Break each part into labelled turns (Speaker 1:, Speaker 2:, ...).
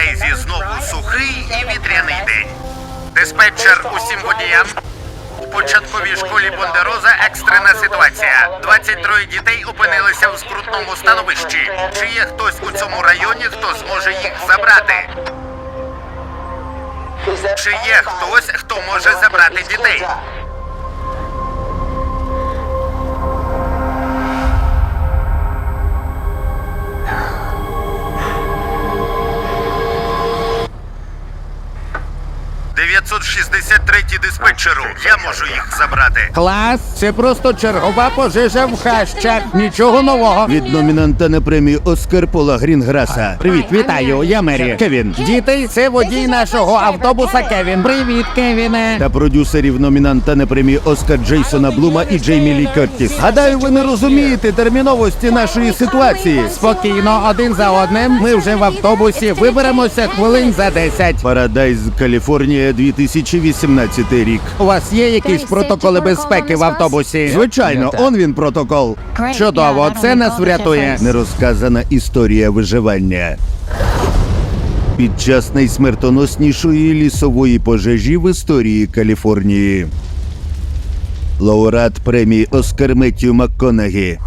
Speaker 1: Парадайзі знову сухий і вітряний день. Диспетчер усім водіям. У початковій школі Бондероза екстрена ситуація. 23 дітей опинилися в скрутному становищі. Чи є хтось у цьому районі, хто зможе їх забрати? Чи є хтось, хто може забрати дітей? «963 диспетчеру. Я можу їх забрати.
Speaker 2: Клас, це просто чергова пожежа в хащах. Нічого нового.
Speaker 3: Від номінанта на премію Оскар Пола Грінграса.
Speaker 2: Привіт, вітаю, я Мері.
Speaker 3: Кевін.
Speaker 2: Діти, це водій нашого автобуса Кевін. Привіт, Кевіне.
Speaker 3: Та продюсерів номінанта на премію Оскар Джейсона Блума і Джеймі Лі Кертіс. Гадаю, ви не розумієте терміновості нашої ситуації.
Speaker 2: Спокійно, один за одним. Ми вже в автобусі. Виберемося хвилин за 10.
Speaker 3: Парадайз, Каліфорнія, 2018 рік.
Speaker 2: У вас є якісь протоколи безпеки в автобусі?
Speaker 3: Звичайно, он він протокол.
Speaker 2: Чудово, це нас врятує.
Speaker 3: Нерозказана історія виживання. Під час найсмертоноснішої лісової пожежі в історії Каліфорнії. Лауреат премії Оскар Меттю МакКонагі.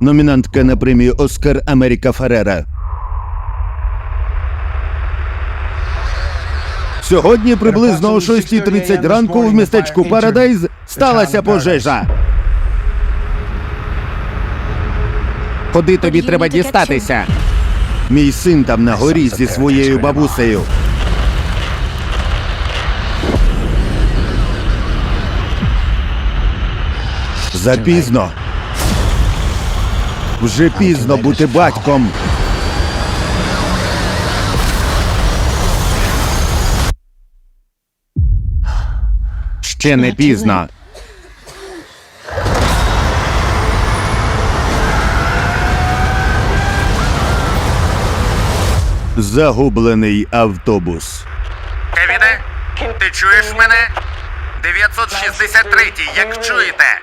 Speaker 3: Номінантка на премію Оскар Америка Ферера. Сьогодні приблизно о 6.30 ранку в містечку Парадайз сталася пожежа.
Speaker 2: Куди тобі треба дістатися?
Speaker 3: Мій син там на горі зі своєю бабусею. Запізно. Вже пізно бути батьком.
Speaker 2: Ще не пізно.
Speaker 3: Загублений автобус.
Speaker 1: Кевіне, ти чуєш мене? 963, як чуєте?